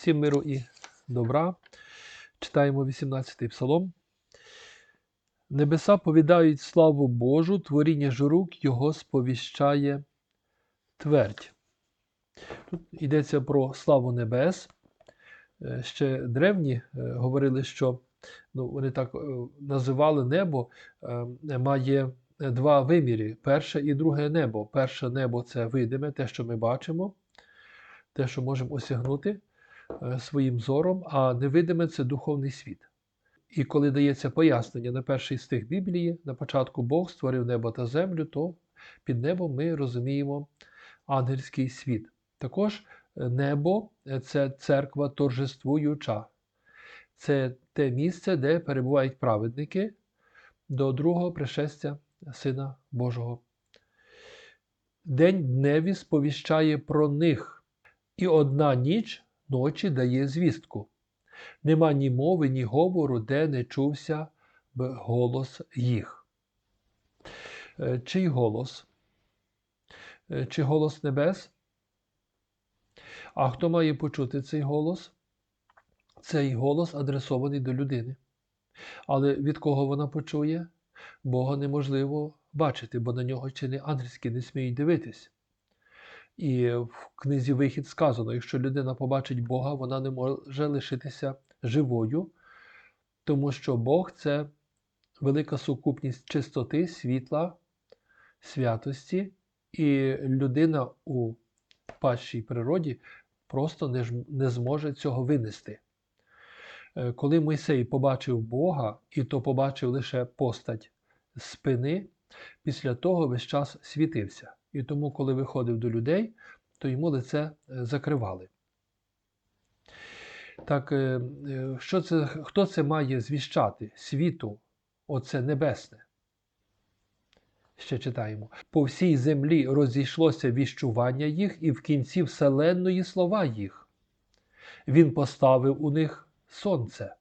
Всім миру і добра. Читаємо 18-й псалом. Небеса повідають славу Божу, творіння ж рук Його сповіщає твердь. Тут йдеться про славу небес. Е, Ще древні е, говорили, що ну, вони так е, називали небо, має два виміри: перше і друге небо. Перше небо це видиме, те, що ми бачимо, те, що можемо осягнути своїм зором, а невидиме це духовний світ. І коли дається пояснення на перший стих Біблії, на початку Бог створив небо та землю, то під небом ми розуміємо ангельський світ. Також е, небо е, це церква торжествуюча. Це те місце, де перебувають праведники до другого пришестя Сина Божого. День дневі сповіщає про них, і одна ніч ночі дає звістку. Нема ні мови, ні говору, де не чувся б голос їх. Е, Чий голос? Е, Чи голос небес? А хто має почути цей голос? Цей голос адресований до людини. Але від кого вона почує? Бога неможливо бачити, бо на нього чи не ангельські не сміють дивитись. І в книзі Вихід сказано: якщо людина побачить Бога, вона не може лишитися живою, тому що Бог це велика сукупність чистоти, світла, святості, і людина у падшій природі просто не, ж- не зможе цього винести. Е, Коли Мойсей побачив Бога, і то побачив лише постать спини, після того весь час світився. І тому, коли виходив до людей, то йому лице е, закривали. Так, е, е, що це, хто це має звіщати світу, оце небесне? Ще читаємо. По всій землі розійшлося віщування їх, і в кінці вселенної слова їх. Він поставив у них сонце.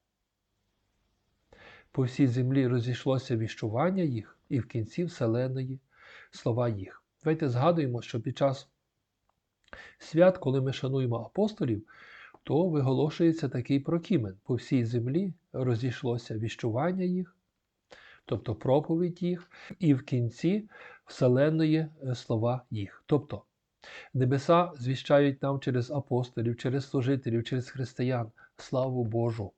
По всій землі розійшлося віщування їх, і в кінці вселеної слова їх. Давайте згадуємо, що під час свят, коли ми шануємо апостолів, то виголошується такий прокімен. По всій землі розійшлося віщування їх, тобто проповідь їх, і в кінці вселенної е, слова їх. Тобто небеса звіщають нам через апостолів, через служителів, через християн славу Божу.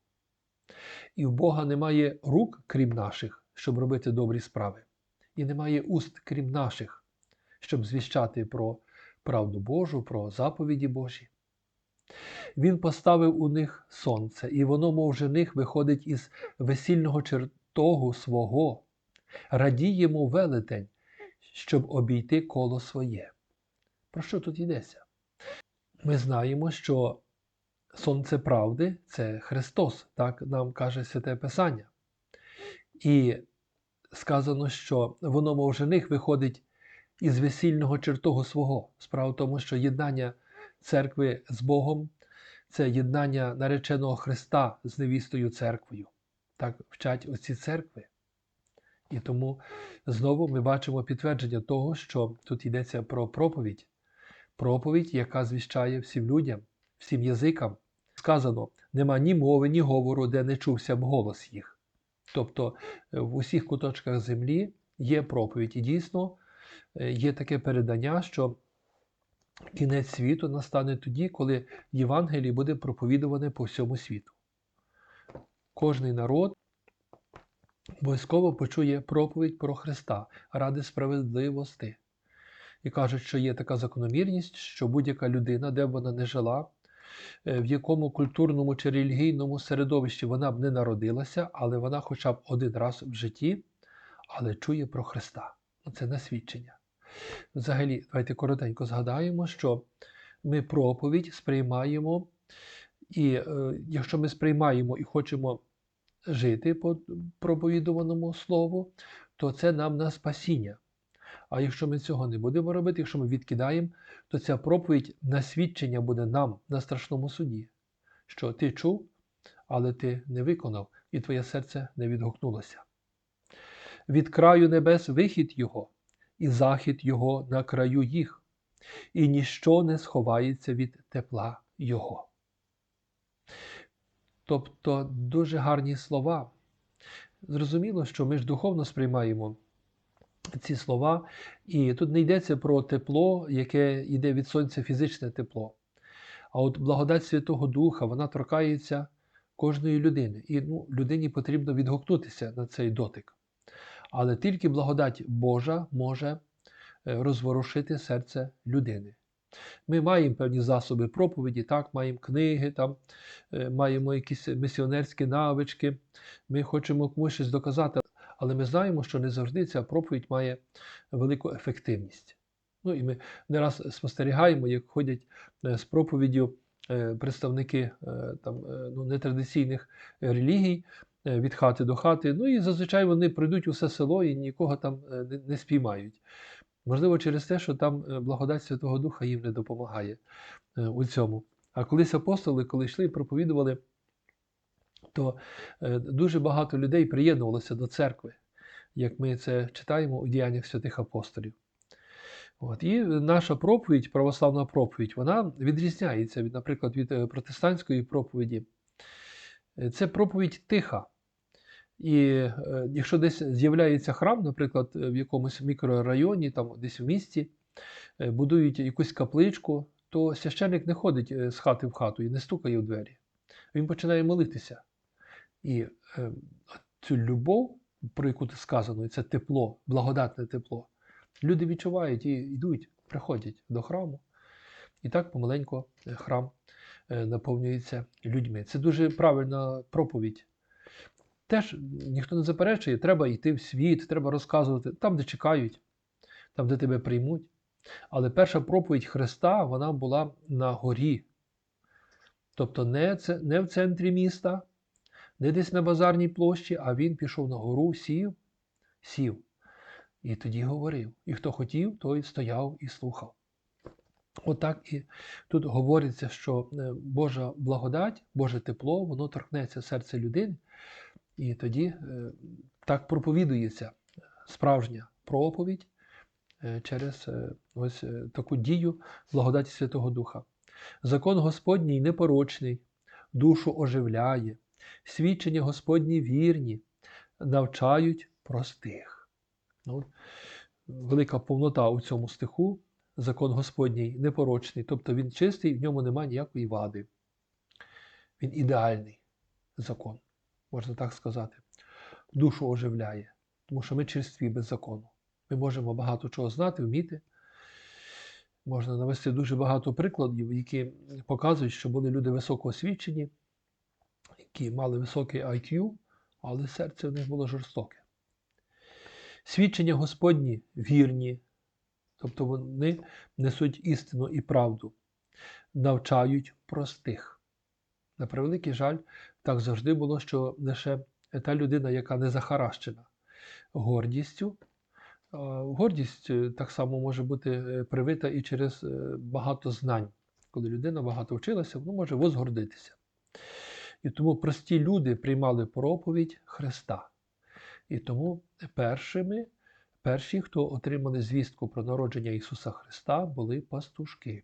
І в Бога немає рук, крім наших, щоб робити добрі справи, і немає уст, крім наших, щоб звіщати про правду Божу, про заповіді Божі. Він поставив у них сонце, і воно, мов жених, виходить із весільного чертогу свого, радіємо велетень, щоб обійти коло своє. Про що тут йдеться? Ми знаємо, що сонце правди це Христос, так нам каже Святе Писання. І сказано, що воно, мов жених, виходить із весільного чертогу свого. Справа в тому, що єднання церкви з Богом це єднання нареченого Христа з невістою церквою. Так вчать оці церкви. І тому знову ми бачимо підтвердження того, що тут йдеться про проповідь. Проповідь, яка звіщає всім людям, всім язикам. Сказано, нема ні мови, ні говору, де не чувся б голос їх. Тобто е, в усіх куточках землі є проповідь. І дійсно є таке передання, що кінець світу настане тоді, коли Євангеліє буде проповідуване по всьому світу. Кожний народ обов'язково почує проповідь про Христа ради справедливості. І кажуть, що є така закономірність, що будь-яка людина, де б вона не жила, е, в якому культурному чи релігійному середовищі вона б не народилася, але вона хоча б один раз в житті, але чує про Христа. Це насвідчення. Взагалі, давайте коротенько згадаємо, що ми проповідь сприймаємо, і е, якщо ми сприймаємо і хочемо жити по проповідуваному слову, то це нам на спасіння. А якщо ми цього не будемо робити, якщо ми відкидаємо, то ця проповідь на свідчення буде нам на страшному суді, що ти чув, але ти не виконав, і твоє серце не відгукнулося. Від краю небес вихід Його, і захід Його на краю їх, і ніщо не сховається від тепла Його. Тобто дуже гарні слова. Зрозуміло, що ми ж духовно сприймаємо ці слова, і тут не йдеться про тепло, яке йде від сонця фізичне тепло. А от благодать Святого Духа, вона торкається кожної людини. І ну, людині потрібно відгукнутися на цей дотик. Але тільки благодать Божа може е, розворушити серце людини. Ми маємо певні засоби проповіді, так, маємо книги, там, е, маємо якісь місіонерські навички, ми хочемо комусь щось доказати, але ми знаємо, що не завжди ця проповідь має велику ефективність. Ну і ми не раз спостерігаємо, як ходять е, з проповіддю представники там, ну, нетрадиційних релігій від хати до хати. Ну і зазвичай вони пройдуть усе село і нікого там е, не, спіймають. Можливо, через те, що там е, благодать Святого Духа їм не допомагає е, у цьому. А колись апостоли, коли йшли і проповідували, то е, дуже багато людей приєднувалося до церкви, як ми це читаємо у діяннях святих апостолів. От. І наша проповідь, православна проповідь, вона відрізняється, від, наприклад, від е, протестантської проповіді. Е, Це проповідь тиха. І е, якщо десь з'являється храм, наприклад, е, в якомусь мікрорайоні, там десь в місті, е, будують якусь капличку, то священник не ходить з хати в хату і не стукає в двері. Він починає молитися. І цю любов, про яку сказано, це тепло, благодатне тепло, люди відчувають і йдуть, приходять до храму. І так помаленько храм наповнюється людьми. Це дуже правильна проповідь. Теж ніхто не заперечує, треба йти в світ, треба розказувати там, де чекають, там, де тебе приймуть. Але перша проповідь Христа вона була на горі. Тобто не, це, не в центрі міста, не десь на базарній площі, а він пішов на гору, сів, сів. І тоді говорив. І хто хотів, той стояв і слухав. Отак і тут говориться, що е, Божа благодать, Боже тепло, воно торкнеться серця людини, і тоді е, так проповідується справжня проповідь е, через е, ось таку дію благодаті Святого Духа. Закон Господній непорочний, душу оживляє, свідчення Господні вірні, навчають простих. Ну, велика повнота у цьому стиху. Закон Господній непорочний, тобто він чистий, в ньому немає ніякої вади. Він ідеальний закон, можна так сказати. Душу оживляє, тому що ми черстві без закону. Ми можемо багато чого знати, вміти. Можна навести дуже багато прикладів, які показують, що були люди високоосвічені, які мали високий IQ, але серце в них було жорстоке. Свідчення Господні вірні, тобто вони несуть істину і правду, навчають простих. На превеликий жаль, так завжди було, що лише та людина, яка не захаращена гордістю, гордість е, так само може бути е, привита і через е, багато знань. Коли людина багато вчилася, вона може возгордитися. І тому прості люди приймали проповідь Христа. І тому першими, перші, хто отримали звістку про народження Ісуса Христа, були пастушки.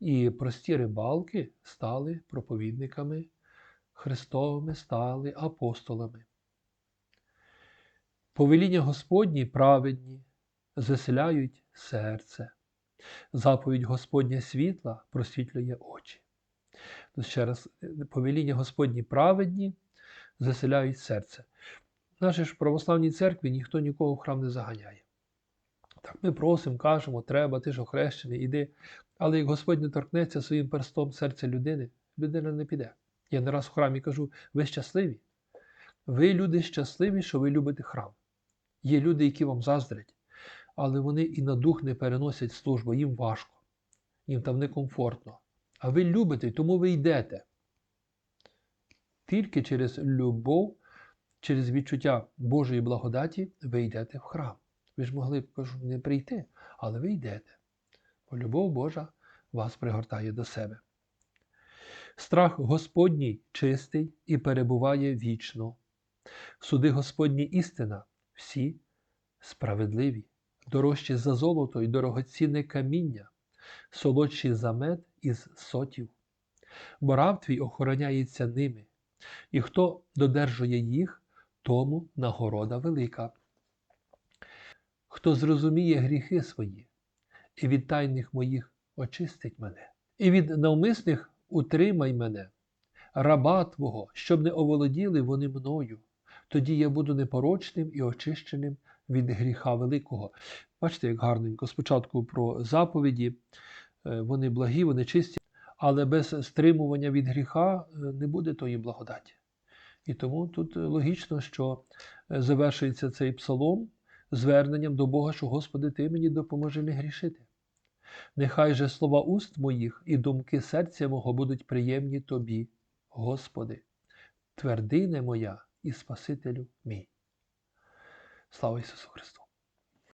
І прості рибалки стали проповідниками Христовими, стали апостолами. Повеління Господні праведні, заселяють серце. Заповідь Господня світла просвітлює очі. Тут ще раз, повеління Господні праведні заселяють серце. В нашій ж православній церкві ніхто нікого в храм не заганяє. Так ми просимо, кажемо, треба, ти ж охрещений, іди. Але як Господь не торкнеться своїм перстом серця людини, людина не піде. Я не раз в храмі кажу, ви щасливі. Ви люди щасливі, що ви любите храм. Є люди, які вам заздрять, але вони і на дух не переносять службу, їм важко, їм там некомфортно. А ви любите, тому ви йдете. Тільки через любов, через відчуття Божої благодаті ви йдете в храм. Ви ж могли б кажу, не прийти, але ви йдете. Бо любов Божа вас пригортає до себе. Страх Господній чистий і перебуває вічно. Суди Господні істина, всі справедливі, дорожчі за золото і дорогоцінне каміння, солодші за мед із сотів. бо раб твій охороняється ними, і хто додержує їх, тому нагорода велика. Хто зрозуміє гріхи свої, і від тайних моїх очистить мене, і від навмисних утримай мене, раба Твого, щоб не оволоділи вони мною. Тоді я буду непорочним і очищеним від гріха великого. Бачите, як гарненько. Спочатку про заповіді, е, вони благі, вони чисті, але без стримування від гріха е, не буде тої благодаті. І тому тут логічно, що е, завершується цей псалом зверненням до Бога, що Господи, Ти мені допоможи не грішити. Нехай же слова уст моїх і думки серця мого будуть приємні Тобі, Господи, твердине моя і Спасителю мій. Слава Ісусу Христу!